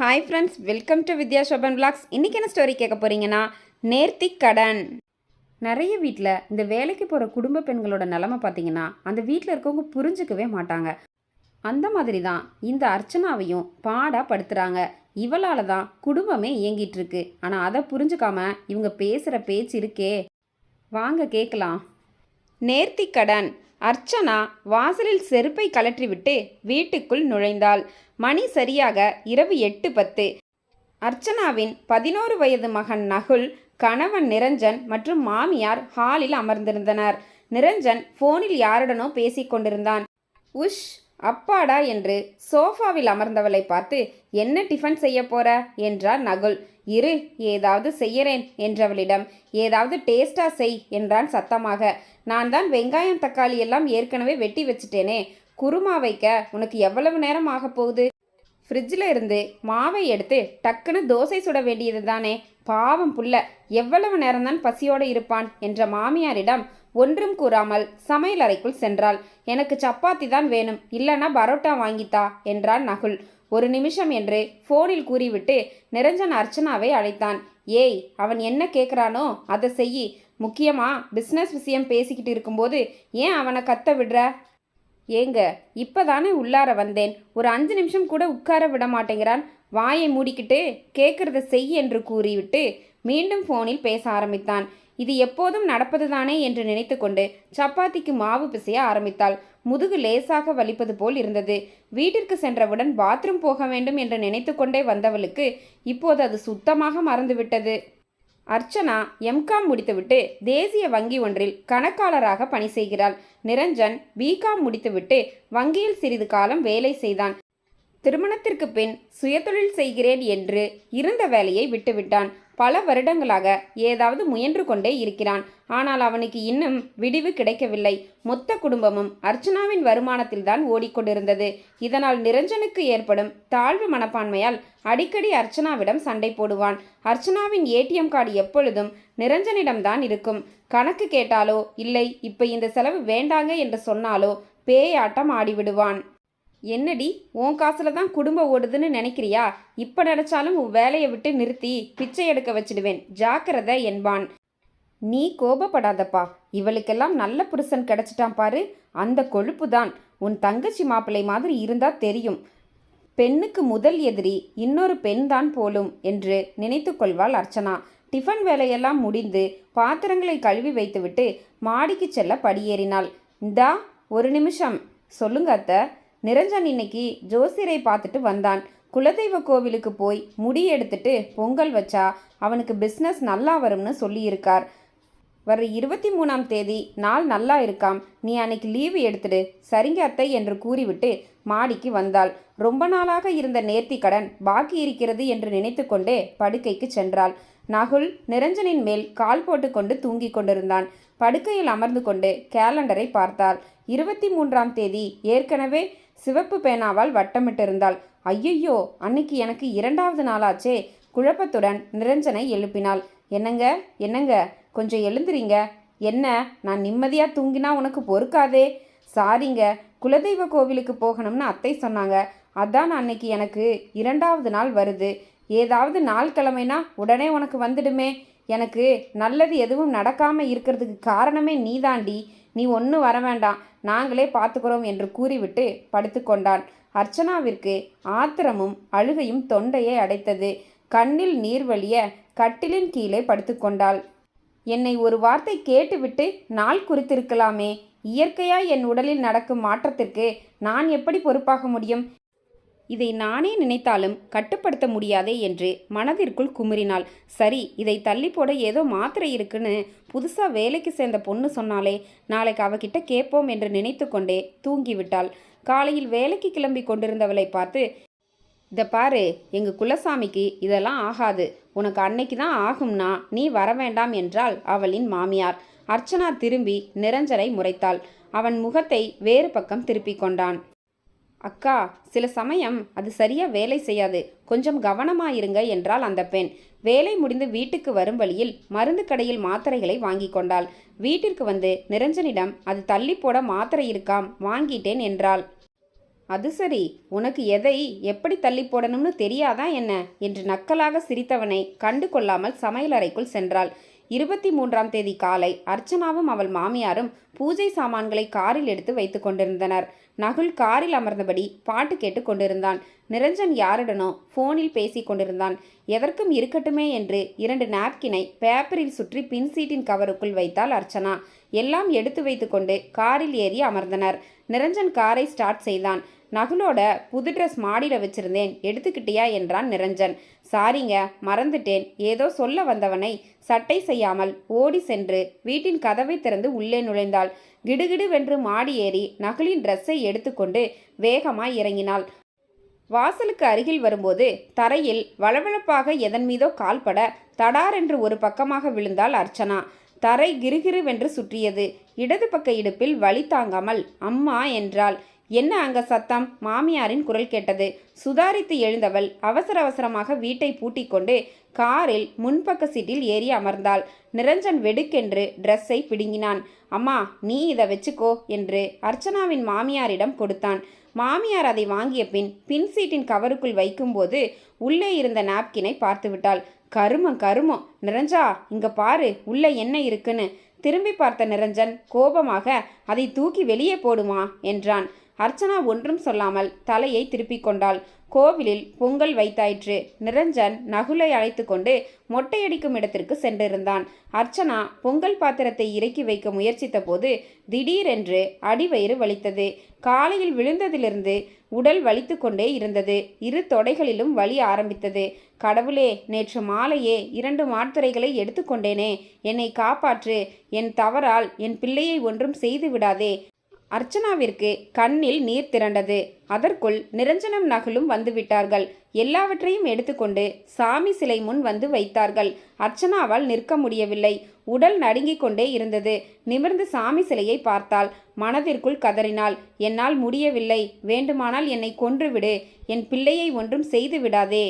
Hi friends welcome to Vidya Shoban vlogs இன்றைக்கி என்ன story கேட்க போகிறீங்கன்னா நேர்த்தி கடன். நிறைய வீட்டில் இந்த வேலைக்கு போகிற குடும்ப பெண்களோட நிலமை பார்த்தீங்கன்னா அந்த வீட்டில் இருக்கவங்க புரிஞ்சுக்கவே மாட்டாங்க. அந்த மாதிரி தான் இந்த அர்ச்சனாவையும் பாடாக படுத்துகிறாங்க இவளால் தான் குடும்பமே இயங்கிட்டு இருக்கு. ஆனால் அதை புரிஞ்சுக்காம இவங்க பேசுகிற பேச்சு இருக்கே. வாங்க கேட்கலாம். நேர்த்திக் கடன். அர்ச்சனா வாசலில் செருப்பை கலற்றிவிட்டு வீட்டுக்குள் நுழைந்தாள். மணி சரியாக இரவு எட்டு பத்து. அர்ச்சனாவின் பதினோரு வயது மகன் நகுல் கணவன் நிரஞ்சன் மற்றும் மாமியார் ஹாலில் அமர்ந்திருந்தனர். நிரஞ்சன் போனில் யாருடனோ பேசிக் கொண்டிருந்தான். உஷ் அப்பாடா என்று சோஃபாவில் அமர்ந்தவளை பார்த்து என்ன டிஃபன் செய்ய போற? என்றார் நகுல். இரு ஏதாவது செய்யறேன் என்றவளிடம் ஏதாவது டேஸ்டா செய் என்றான் சத்தமாக. நான் தான் வெங்காயம் தக்காளி எல்லாம் ஏற்கனவே வெட்டி வச்சிட்டேனே குருமா வைக்க உனக்கு எவ்வளவு நேரம் ஆக போகுது? ஃப்ரிட்ஜில் இருந்து மாவை எடுத்து டக்குன்னு தோசை சுட வேண்டியது தானே? பாவம் புள்ள எவ்வளவு நேரம்தான் பசியோடு இருப்பான்? என்ற மாமியாரிடம் ஒன்றும் கூறாமல் சமையல் அறைக்குள் சென்றாள். எனக்கு சப்பாத்தி தான் வேணும் இல்லைன்னா பரோட்டா வாங்கித்தா என்றான் நகுல். ஒரு நிமிஷம் என்று ஃபோனில் கூறிவிட்டு நிரஞ்சன் அர்ச்சனாவை அழைத்தான். ஏய் அவன் என்ன கேட்குறானோ அதை செய் முக்கியமா பிஸ்னஸ் விஷயம் பேசிக்கிட்டு இருக்கும்போது ஏன் அவனை கத்த விடுற? ஏங்க இப்போதானே உள்ளார வந்தேன். ஒரு அஞ்சு நிமிஷம் கூட உட்கார விட மாட்டேங்கிறான். வாயை மூடிக்கிட்டு கேட்கறத செய் என்று கூறிவிட்டு மீண்டும் ஃபோனில் பேச ஆரம்பித்தான். இது எப்போதும் நடப்பதுதானே என்று நினைத்துக்கொண்டு சப்பாத்திக்கு மாவு பிசைய ஆரம்பித்தாள். முதுகு லேசாக வலிப்பது போல் இருந்தது. வீட்டிற்கு சென்றவுடன் பாத்ரூம் போக வேண்டும் என்று நினைத்துக்கொண்டே வந்தவளுக்கு இப்போது அது சுத்தமாக மறந்துவிட்டது. அர்ச்சனா எம்காம் முடித்துவிட்டு தேசிய வங்கி ஒன்றில் கணக்காளராக பணி செய்கிறாள். நிரஞ்சன் பிகாம் முடித்துவிட்டு வங்கியில் சிறிது காலம் வேலை செய்தான். திருமணத்திற்கு பின் சுயதொழில் செய்கிறேன் என்று இருந்த வேலையை விட்டுவிட்டான். பல வருடங்களாக ஏதாவது முயன்று கொண்டே இருக்கிறான். ஆனால் அவனுக்கு இன்னும் விடிவு கிடைக்கவில்லை. மொத்த குடும்பமும் அர்ச்சனாவின் வருமானத்தில்தான் ஓடிக்கொண்டிருந்தது. இதனால் நிரஞ்சனுக்கு ஏற்படும் தாழ்வு மனப்பான்மையால் அடிக்கடி அர்ச்சனாவிடம் சண்டை போடுவான். அர்ச்சனாவின் ஏடிஎம் கார்டு எப்பொழுதும் நிரஞ்சனிடம்தான் இருக்கும். கணக்கு கேட்டாலோ இல்லை இப்போ இந்த செலவு வேண்டாங்க என்று சொன்னாலோ பேயாட்டம் ஆடிவிடுவான். என்னடி உன் காசில் தான் குடும்பம் ஓடுதுன்னு நினைக்கிறியா? இப்போ நினச்சாலும் உன் வேலையை விட்டு நிறுத்தி பிச்சை எடுக்க வச்சிடுவேன். ஜாக்கிரதை என்பான். நீ கோபப்படாதப்பா. இவளுக்கெல்லாம் நல்ல புருஷன் கிடைச்சிட்டான் பாரு. அந்த கொழுப்பு தான் உன் தங்கச்சி மாப்பிள்ளை மாதிரி இருந்தா தெரியும். பெண்ணுக்கு முதல் எதிரி இன்னொரு பெண் தான் போலும் என்று நினைத்து கொள்வாள் அர்ச்சனா. டிஃபன் வேலையெல்லாம் முடிந்து பாத்திரங்களை கழுவி வைத்துவிட்டு மாடிக்கு செல்ல படியேறினாள். இந்தா ஒரு நிமிஷம். சொல்லுங்க அத்தை. நிரஞ்சன் இன்னைக்கு ஜோசியரை பார்த்துட்டு வந்தான். குலதெய்வ கோவிலுக்கு போய் முடி எடுத்துட்டு பொங்கல் வச்சா அவனுக்கு பிஸ்னஸ் நல்லா வரும்னு சொல்லியிருக்கார். வர இருபத்தி மூணாம் தேதி நாள் நல்லா இருக்காம். நீ அன்னைக்கு லீவு எடுத்துடு. சரிங்க அத்தை என்று கூறிவிட்டு மாடிக்கு வந்தாள். ரொம்ப நாளாக இருந்த நேர்த்தி கடன் பாக்கி இருக்கிறது என்று நினைத்துக்கொண்டே படுக்கைக்கு சென்றாள். நகுல் நிரஞ்சனின் மேல் கால் போட்டுக்கொண்டு தூங்கிக் கொண்டிருந்தான். படுக்கையில் அமர்ந்து கொண்டு கேலண்டரை பார்த்தாள். இருபத்தி மூன்றாம் தேதி ஏற்கனவே சிவப்பு பேனாவால் வட்டமிட்டிருந்தாள். ஐயையோ அன்னைக்கு எனக்கு இரண்டாவது நாளாச்சே. குழப்பத்துடன் நிரஞ்சனை எழுப்பினாள். என்னங்க என்னங்க கொஞ்சம் எழுந்துறீங்க என்ன நான் நிம்மதியாக தூங்கினா உனக்கு பொறுக்காதே? சாரிங்க குலதெய்வ கோவிலுக்கு போகணும்னு அத்தை சொன்னாங்க. அதான் அன்னைக்கு எனக்கு இரண்டாவது நாள் வருது. ஏதாவது நாள் கிழமைனா உடனே உனக்கு வந்துடுமே. எனக்கு நல்லது எதுவும் நடக்காமல் இருக்கிறதுக்கு காரணமே நீதாண்டி. நீ ஒன்றும் வர வேண்டாம் நாங்களே பார்த்துக்கிறோம் என்று கூறிவிட்டு படுத்துக்கொண்டான். அர்ச்சனாவிற்கு ஆத்திரமும் அழுகையும் தொண்டையை அடைத்தது. கண்ணில் நீர் வழிய கட்டிலின் கீழே படுத்துக்கொண்டாள். என்னை ஒரு வார்த்தை கேட்டுவிட்டு நாள் குறித்திருக்கலாமே. இயற்கையாய் என் உடலில் நடக்கும் மாற்றத்திற்கு நான் எப்படி பொறுப்பாக முடியும்? இதை நானே நினைத்தாலும் கட்டுப்படுத்த முடியாதே என்று மனதிற்குள் குமுறினாள். சரி இதை தள்ளி போட ஏதோ மாத்திரை இருக்குன்னு புதுசாக வேலைக்கு சேர்ந்த பொண்ணு சொன்னாலே நாளைக்கு அவகிட்ட கேட்போம் என்று நினைத்து கொண்டே தூங்கிவிட்டாள். காலையில் வேலைக்கு கிளம்பி கொண்டிருந்தவளை பார்த்து இதை பாரு எங்கள் குலசாமிக்கு இதெல்லாம் ஆகாது. உனக்கு அன்னைக்கு தான் ஆகும்னா நீ வர வேண்டாம் என்றால் அவளின் மாமியார். அர்ச்சனா திரும்பி நிரஞ்சனை முறைத்தாள். அவன் முகத்தை வேறு பக்கம் திருப்பிக் கொண்டான். அக்கா சில சமயம் அது சரியா வேலை செய்யாது. கொஞ்சம் கவனமாயிருங்க என்றால் அந்த பெண். வேலை முடிந்து வீட்டுக்கு வரும் வழியில் மருந்து கடையில் மாத்திரைகளை வாங்கி கொண்டாள். வீட்டிற்கு வந்து நிரஞ்சனிடம் அது தள்ளி போட மாத்திரை இருக்காம் வாங்கிட்டேன் என்றாள். அது சரி உனக்கு எதை எப்படி தள்ளி போடணும்னு தெரியாதா என்ன? என்று நக்கலாக சிரித்தவனை கண்டு கொள்ளாமல் சமையலறைக்குள் சென்றாள். இருபத்தி மூன்றாம் தேதி காலை அர்ச்சனாவும் அவள் மாமியாரும் பூஜை சாமான்களை காரில் எடுத்து வைத்து கொண்டிருந்தனர். நகுல் காரில் அமர்ந்தபடி பாட்டு கேட்டு கொண்டிருந்தான். நிரஞ்சன் யாருடனோ ஃபோனில் பேசி கொண்டிருந்தான். எதற்கும் இருக்கட்டுமே என்று இரண்டு நாப்கினை பேப்பரில் சுற்றி பின் சீட்டின் கவருக்குள் வைத்தாள் அர்ச்சனா. எல்லாம் எடுத்து வைத்துக்கொண்டு காரில் ஏறி அமர்ந்தனர். நிரஞ்சன் காரை ஸ்டார்ட் செய்தான். நகுலோட புது ட்ரெஸ் மாடியில் வச்சிருந்தேன். எடுத்துக்கிட்டியா என்றான் நிரஞ்சன். சாரிங்க மறந்துட்டேன். ஏதோ சொல்ல வந்தவனை சட்டை செய்யாமல் ஓடி சென்று வீட்டின் கதவை திறந்து உள்ளே நுழைந்தாள். கிடுகிடுவென்று மாடி ஏறி நகுலின் ட்ரெஸ்ஸை எடுத்துக்கொண்டு வேகமாய் இறங்கினாள். வாசலுக்கு அருகில் வரும்போது தரையில் வளவளப்பாக எதன் மீதோ கால்பட தடார் என்று ஒரு பக்கமாக விழுந்தாள் அர்ச்சனா. தரை கிருகிருவென்று சுற்றியது. இடது பக்க இடுப்பில் வலி தாங்காமல் அம்மா என்றாள். என்ன அங்க சத்தம்? மாமியாரின் குரல் கேட்டது. சுதாரித்து எழுந்தவள் அவசர அவசரமாக வீட்டை பூட்டிக்கொண்டு காரில் முன்பக்க சீட்டில் ஏறி அமர்ந்தாள். நிரஞ்சன் வெடுக்கென்று ட்ரெஸ்ஸை பிடுங்கினான். அம்மா நீ இதை வச்சுக்கோ என்று அர்ச்சனாவின் மாமியாரிடம் கொடுத்தான். மாமியார் அதை வாங்கிய பின் பின் சீட்டின் கவருக்குள் வைக்கும்போது உள்ளே இருந்த நாப்கினை பார்த்துவிட்டாள். கருமம் கருமம். நிரஞ்சா இங்க பாரு உள்ள என்ன இருக்குன்னு. திரும்பி பார்த்த நிரஞ்சன் கோபமாக அதை தூக்கி வெளியே போடுமா? என்றான். அர்ச்சனா ஒன்றும் சொல்லாமல் தலையை திருப்பிக் கொண்டாள். கோவிலில் பொங்கல் வைத்தாயிற்று. நிரஞ்சன் நகுலை அழைத்து கொண்டு மொட்டையடிக்கும் இடத்திற்கு சென்றிருந்தான். அர்ச்சனா பொங்கல் பாத்திரத்தை இறக்கி வைக்க முயற்சித்த போது திடீரென்று அடிவயிறு வலித்தது. காலையில் விழுந்ததிலிருந்து உடல் வலித்து கொண்டே இருந்தது. இரு தொடைகளிலும் வலி ஆரம்பித்தது. கடவுளே நேற்று மாலையே இரண்டு மாத்திரைகளை எடுத்துக்கொண்டேனே என்னை காப்பாற்று. என் தவறால் என் பிள்ளையை ஒன்றும் செய்து விடாதே. அர்ச்சனாவிற்கு கண்ணில் நீர் திரண்டது. அதற்குள் நிரஞ்சனம் நகலும் வந்துவிட்டார்கள். எல்லாவற்றையும் எடுத்துக்கொண்டு சாமி சிலை முன் வந்து வைத்தார்கள். அர்ச்சனாவால் நிற்க முடியவில்லை. உடல் நடுங்கிக் கொண்டே இருந்தது. நிமிர்ந்து சாமி சிலையை பார்த்தாள். மனதிற்குள் கதறினாள். என்னால் முடியவில்லை. வேண்டுமானால் என்னை கொன்றுவிடு என் பிள்ளையை ஒன்றும் செய்து விடாதே.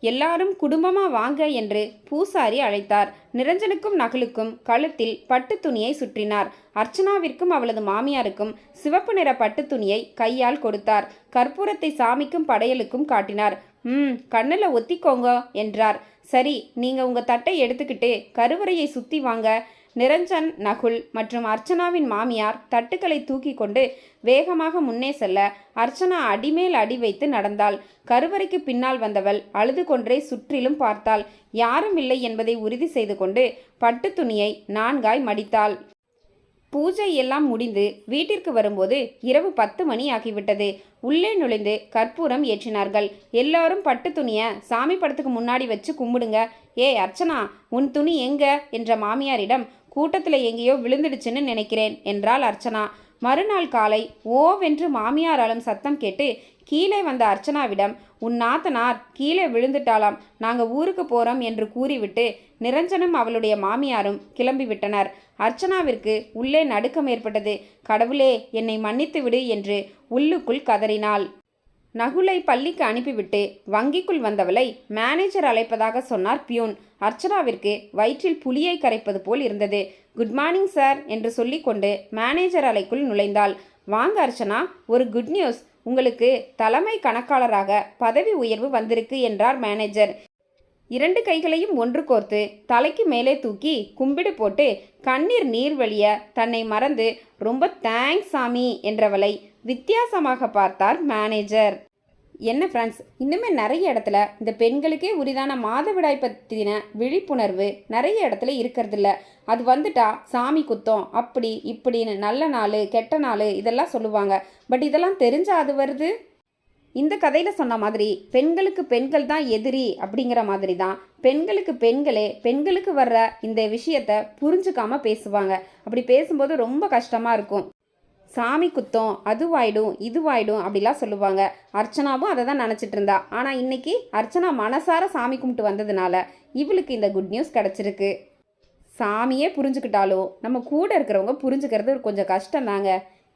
எல்லாரும் குடும்பமா வாங்க என்று பூசாரி அழைத்தார். நிரஞ்சனுக்கும் நகலுக்கும் கழுத்தில் பட்டு துணியை சுற்றினார். அர்ச்சனாவிற்கும் அவளது மாமியாருக்கும் சிவப்பு நிற பட்டு துணியை கையால் கொடுத்தார். கற்பூரத்தை சாமிக்கும் படையலுக்கும் காட்டினார். ம் கண்ணில் ஒத்திக்கோங்க என்றார். சரி நீங்க உங்க தட்டை எடுத்துக்கிட்டு கருவறையை சுத்தி வாங்க. நிரஞ்சன் நகுல் மற்றும் அர்ச்சனாவின் மாமியார் தட்டுக்களை தூக்கி கொண்டு வேகமாக முன்னே செல்ல அர்ச்சனா அடிமேல் அடி வைத்து நடந்தாள். கருவறைக்கு பின்னால் வந்தவள் அழுது கொன்றே சுற்றிலும் பார்த்தாள். யாரும் இல்லை என்பதை உறுதி செய்து கொண்டு பட்டு துணியை நான்காய் மடித்தாள். பூஜை எல்லாம் முடிந்து வீட்டிற்கு வரும்போது இரவு பத்து மணி ஆகிவிட்டது. உள்ளே நுழைந்து கற்பூரம் ஏற்றினார்கள். எல்லாரும் பட்டு துணியை சாமி படத்துக்கு முன்னாடி வச்சு கும்பிடுங்க. ஏ அர்ச்சனா உன் துணி எங்க? என்ற மாமியாரிடம் கூட்டத்தில் எங்கேயோ விழுந்துடுச்சுன்னு நினைக்கிறேன் என்றாள் அர்ச்சனா. மறுநாள் காலை ஓவென்று மாமியார் சத்தம் கேட்டு கீழே வந்த அர்ச்சனாவிடம் உன் நாத்தனார் கீழே விழுந்துட்டாளாம் நாங்கள் ஊருக்கு போகிறோம் என்று கூறிவிட்டு நிரஞ்சனும் அவளுடைய மாமியாரும் கிளம்பிவிட்டனர். அர்ச்சனாவிற்கு உள்ளே நடுக்கம் ஏற்பட்டது. கடவுளே என்னை மன்னித்து விடு என்று உள்ளுக்குள் கதறினாள். நகுலை பள்ளிக்கு அனுப்பிவிட்டு வங்கிக்குள் வந்தவளை மேனேஜர் அழைப்பதாக சொன்னார் பியூன். அர்ச்சனாவிற்கு வயிற்றில் புலியை கரைப்பது போல் இருந்தது. குட் மார்னிங் சார் என்று சொல்லிக்கொண்டு மேனேஜர் அலைக்குள் நுழைந்தாள். வாங்க அர்ச்சனா ஒரு குட் நியூஸ் உங்களுக்கு தலைமை கணக்காளராக பதவி உயர்வு வந்திருக்கு என்றார் மேனேஜர் இரண்டு கைகளையும் ஒன்று கோர்த்து தலைக்கு மேலே தூக்கி கும்பிடு போட்டு கண்ணீர் நீர் வழிய தன்னை மறந்து ரொம்ப தேங்க்ஸ் சாமி என்றவளை வித்தியாசமாக பார்த்தார் மேனேஜர் என்ன ஃப்ரெண்ட்ஸ் இன்னுமே நிறைய இடத்துல இந்த பெண்களுக்கே உரிதான மாதவிடாய் பற்றின விழிப்புணர்வு நிறைய இடத்துல இருக்கிறதில்ல. அது வந்துட்டா சாமி குத்தம் அப்படி இப்படின்னு நல்ல நாள் கெட்ட நாள் இதெல்லாம் சொல்லுவாங்க. பட் இதெல்லாம் தெரிஞ்சால் அது வருது? இந்த கதையில் சொன்ன மாதிரி பெண்களுக்கு பெண்கள் தான் எதிரி அப்படிங்கிற மாதிரி தான். பெண்களுக்கு பெண்களே பெண்களுக்கு வர்ற இந்த விஷயத்த புரிஞ்சுக்காம பேசுவாங்க. அப்படி பேசும்போது ரொம்ப கஷ்டமாக இருக்கும். சாமி குத்தம் அதுவாயிடும் இதுவாயிடும் அப்படிலாம் சொல்லுவாங்க. அர்ச்சனாவும் அதை தான் நினச்சிட்டு இருந்தா. ஆனால் இன்னைக்கு அர்ச்சனா மனசார சாமி கும்பிட்டு வந்ததுனால இவளுக்கு இந்த குட் நியூஸ் கிடச்சிருக்கு. சாமியே புரிஞ்சுக்கிட்டாலும் நம்ம கூட இருக்கிறவங்க புரிஞ்சுக்கிறது கொஞ்சம் கஷ்டம் தாங்க